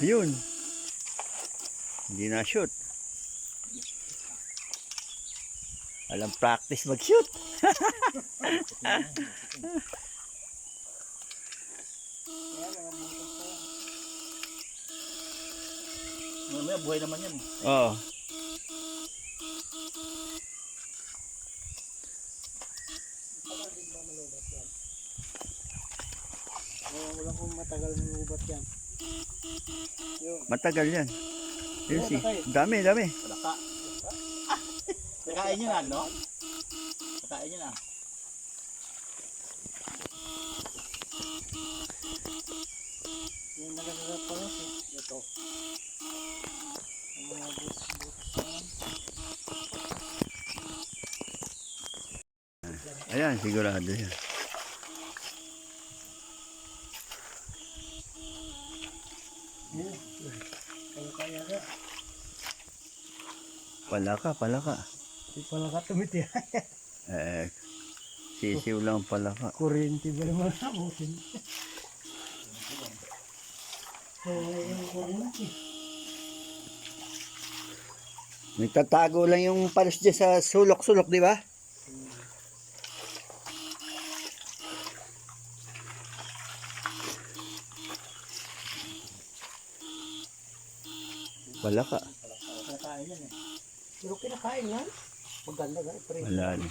Ayun. Hindi na shoot. Alam practice mag-shoot. Mamaya buhay naman yan. Oo. Oh, wala kong matagal ng ubat yan. Yun. Matagal yan. Yun si. Dami, dami. Palaka. Nakain nyo na, no? Nakain nyo na. Yung nagagarap pa rin. eh. Ito. Ang mga yan. Ayan, sigurado yan. Yan. Kaya kaya ka. Palaka, palaka. Di pala ka tumiti. Eh, sisiw lang palaka. Kuryente ba naman abutin? Oo, yung kuryente. Nagtatago lang yung palos dyan sa sulok-sulok, di ba? Palaka. Eh. Pero kinakain yan. Maganda. Pre. Wala na.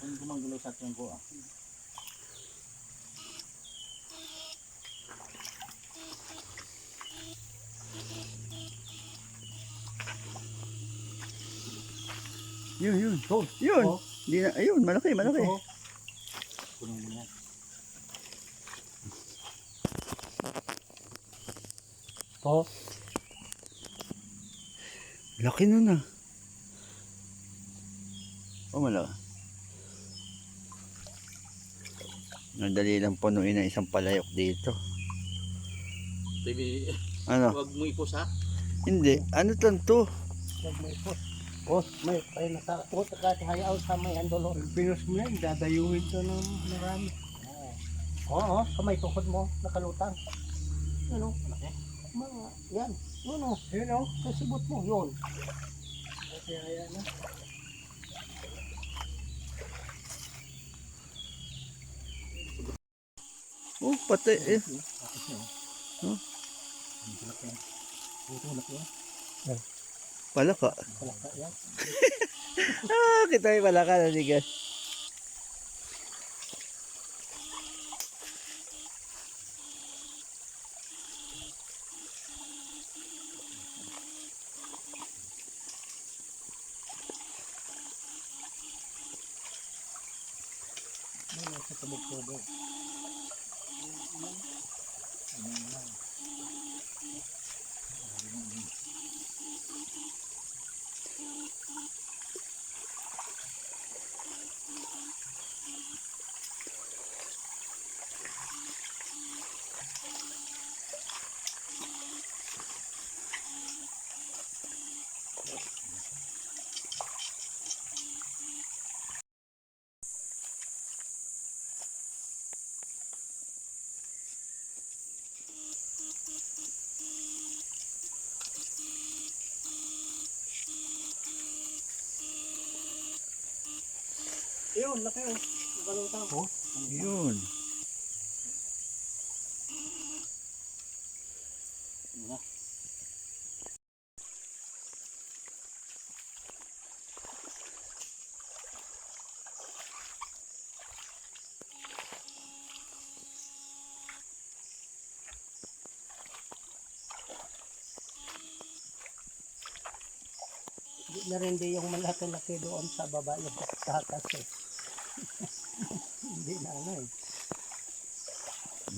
Kung gumagalaw sa atin ko ah. Yun, yun. Oh, Yun. Oh. Di na, ayun, malaki, malaki. ito. Kunin mo yan. Oh. Laki nun ah. Oh, malaki. Nadali lang punuin ang isang palayok dito. Baby, Ano? huwag mo ipos ha. Hindi. Ano tan to? Huwag may pot. Oh, may pay na sa pot ka hayaw sa may andolo. Pinos mo yan, dadayuhin to ng marami. Oo, oh, sa may tuhod mo, nakalutang. Ano? Malaki. Mga, yan. Yun o. Yun o. Sa sibot mo, yun. Kasi haya na. Oh, pati eh. Yan. Palaka. Palaka yan. Ah, kita yung palaka na ligas. Yun Ayan lang. Yun, laki o. Nakalutang. Oh. Yun. Hindi na rin di yung malaki-laki doon sa baba yung tatas eh. Hindi na ano eh.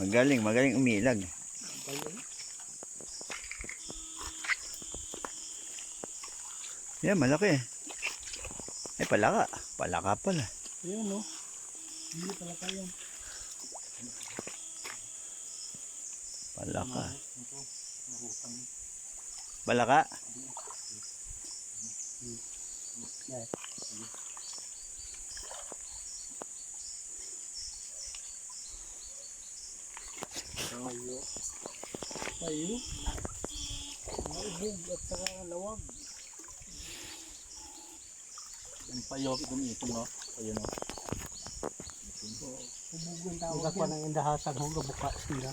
Magaling, magaling umilag. Ayun. Yan, malaki. Eh, palaka. Palaka pala. Ayun no. Hindi pala kayo. Palaka. Palaka. Yan. Payo. Payo. Maubog at saka lawag. Yung payo, gumitin, no? Payo, no? Ubog yung tawag ako ng indahasan ho, buka sila.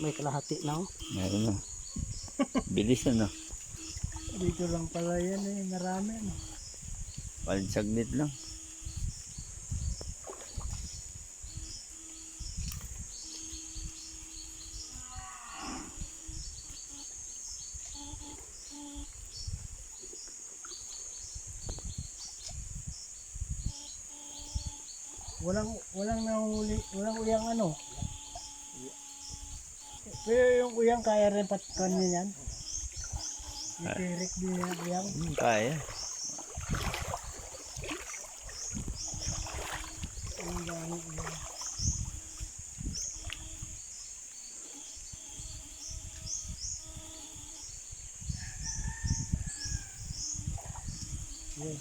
May kalahati na ho. Meron na. Bilis na, no? Dito lang pala yan eh, marami no. Pansaglit lang. Walang walang nahuli, walang uyang ano. Pero yung uyang kaya rin patkan niya yan. Itirik din yan uyang. Hmm, kaya. Ang dami uyang. Yun.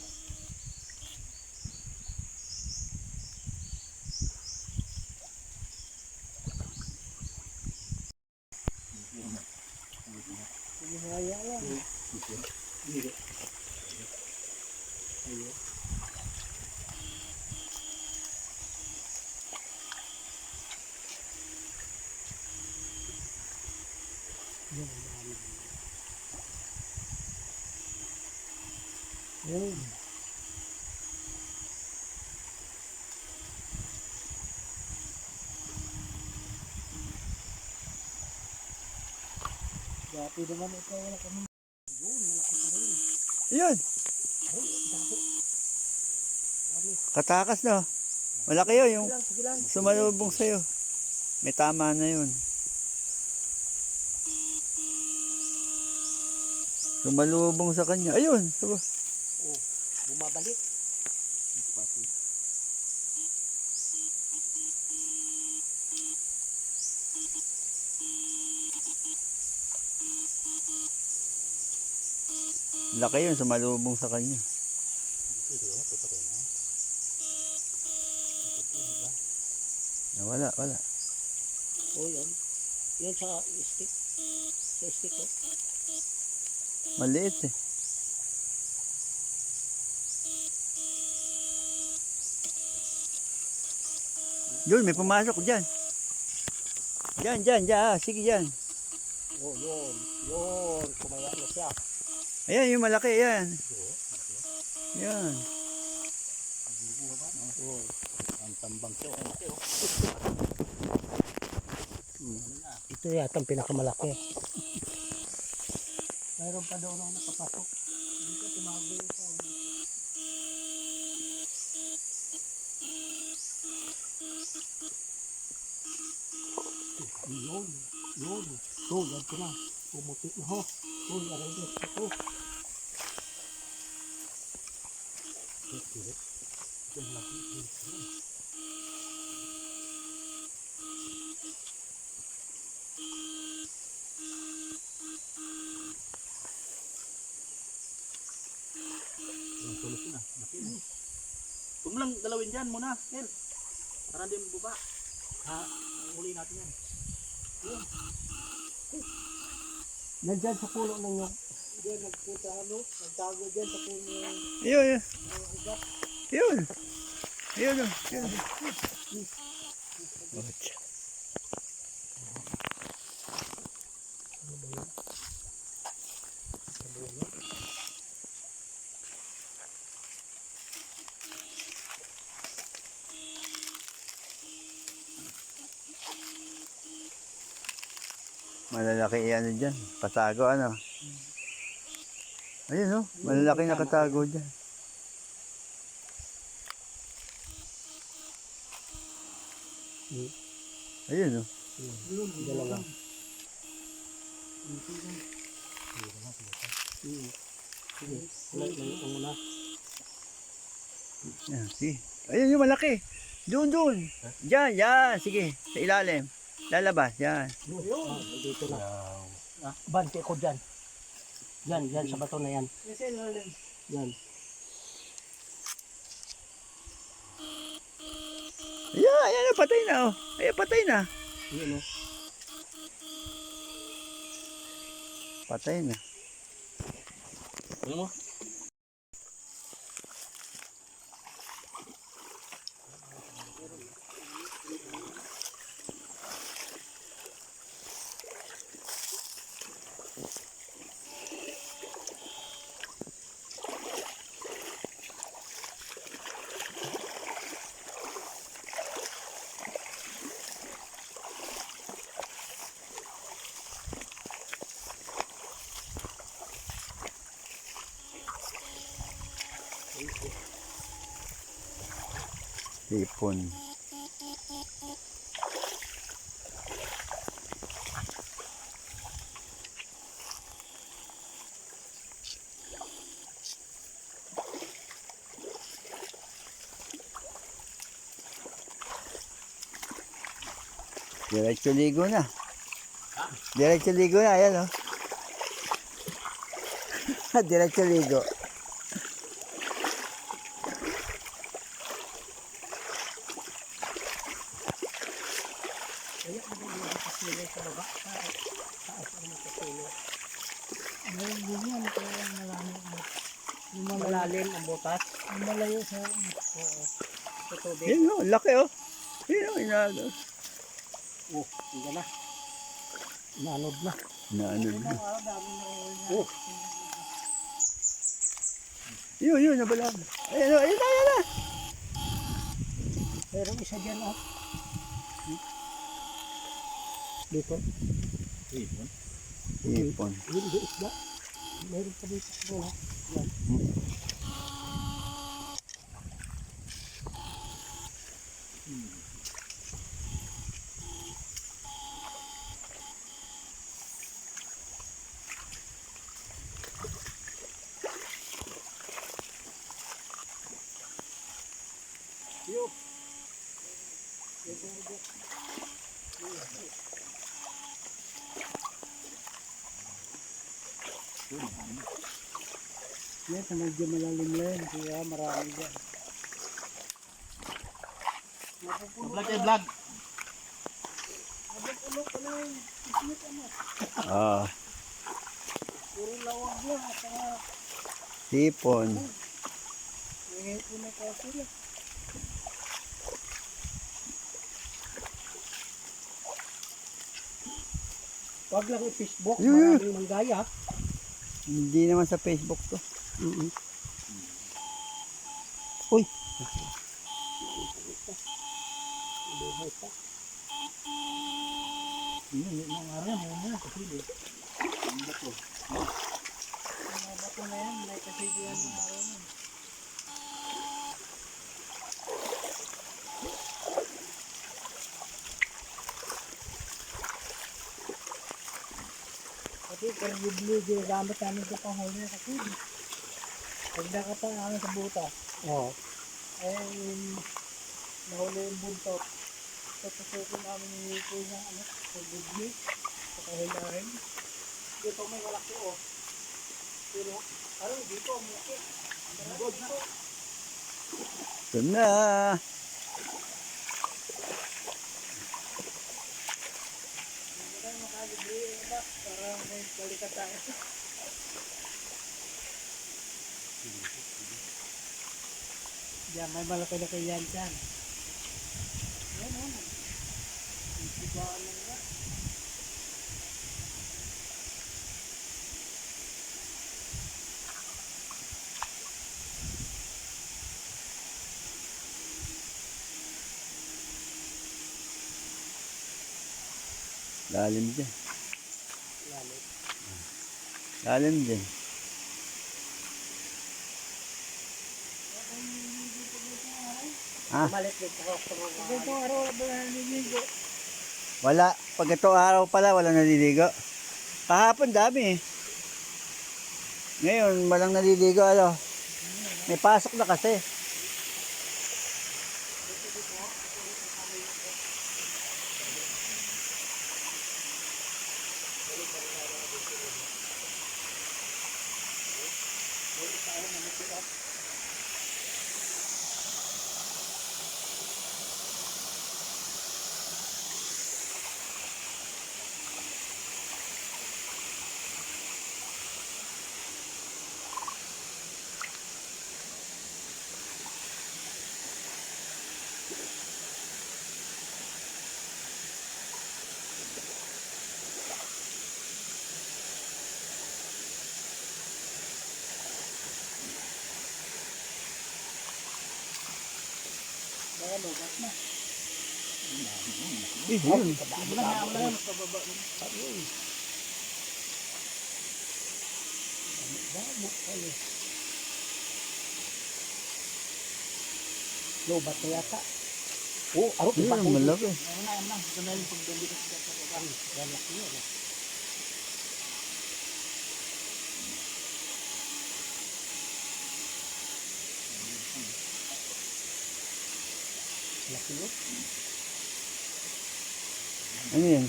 Ginaya yan. Yun. Dati naman ito wala kami. Yun. Katakas na. Malaki yun, yung Sige lang, sige lang. sumalubong sa'yo. May tama na yun. Sumalubong sa kanya. Ayun. Diba? Bumabalik. Laki yun, sumalubong sa kanya. Wala, wala. Oh, yan. Yan sa stick. Sa stick, oh. Maliit eh. Yun, may pumasok dyan. Dyan, dyan, dyan. Ah, sige dyan. Oh, yun. Yun. Kumaya na siya. Ayan, yung malaki, yan. Yan. Oh. Ang tambang siya, oh. Ito yata ang pinakamalaki. Mayroon pa daw nung nakapasok. Dito tumago ito. Yun, yun. So, yan ko na. Pumuti na ho. Uy, aray din. Yung tulos na. Laki, no? Huwag mo lang galawin dyan muna, Nel. Para hindi mo buba. Ha, uli natin yan. Nandyan sa pulo ng yung Diyan nagpunta ano, nagtago dyan sa pulo ng Yun, yun. iba. Yun. Yun, yun. yun. Oh, Malalaki ano dyan. Katago ano. Ayun oh. Malalaki na katago dyan. Ayun oh. Dalawa. Sige. Ayun yung malaki. Doon, doon. Diyan, yan. Sige, sa ilalim. Lalabas, yan. Dito na. Ah, bante ko dyan. Yan, yan sa bato na yan. Yan. Yan, yan, patay na oh. Ayan, patay na. Yun o. Patay na. Ano mo? Hipon. Diretso ligo na. Diretso ligo na, ayan oh. Diretso ligo. Ayun, yun yan. Kaya malalim. Yung malalim ang butas. Ang malayo sa Oo. Sa tubig. Yun oh, laki oh. Yun oh, inano. Oh, hindi na. Nanod na. Na ano na. Oh, Yun, yun, nabalag. Ayun, ayun na, ayun na. meron isa dyan oh. Dito. Hipon. Hipon. Hindi isda. Meron pa dito sa bola. Yan. Yo. Yan, sa medyo malalim lang. Kaya marami dyan. Vlog kayo vlog. Ah, Puro lawag lang. At saka, hipon. ngayon po na kasi sila. Wag lang i-Facebook. Yun, yun. Maraming manggaya. Hindi naman sa Facebook to. Mm Uy. Buhay pa. Yun, yun ang araw mo na. Kasi di. Ang bato. Ang bato na yan. May kasigihan ng araw na. Kasi kung yubli, ginagamit namin sa panghuli kasi pag nakata namin sa butas, Oo. ay nahuli yung buntot. Tapusukin namin yung hiko ng ano, sa yubli, sa kahilahin. Dito may malaki oh. Pero, ano, dito, malaki. Malaki dito. Ito na. Hindi tayo makalibre yung iba para may balikat tayo. Diyan, may malaki-laki yan dyan. Yan o. Ibaan lang yan. Lalim dyan. Lalit. Lalim dyan. Ah, Malit din po ako. Ito araw ba naliligo? wala. Pag ito araw pala, wala naliligo. Kahapon dami eh. Ngayon, walang naliligo. Ano? May pasok na kasi. Lugat na. Eh, yun. Wala na, yata. Oh, aro, Yun, ang malaki. Ayun na, ayun na. Ganda yung pagdali kasi sa baba. Lalaki yun. Laki yun. Ano yan?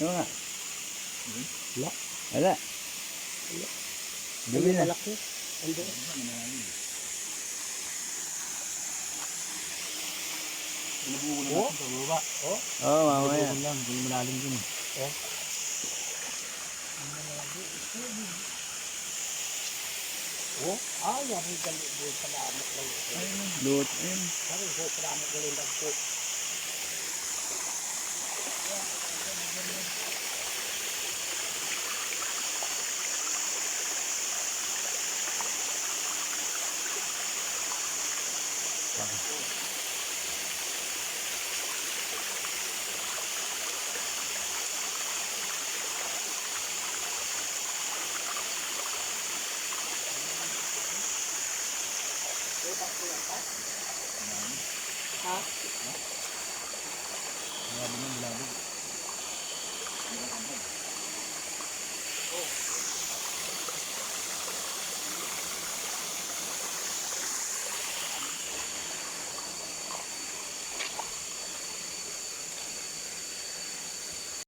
Ano nga? Wala. Wala. Gabi na. Malaki. Ando. Binubugo na Oh. natin sa baba. Oo, oh, mamaya. Binubugo lang, hindi malalim din. Oh, ay, yari gali doon sa lamok lang. Lut. Ayun. Sabi ko, sa lamok lang Ha?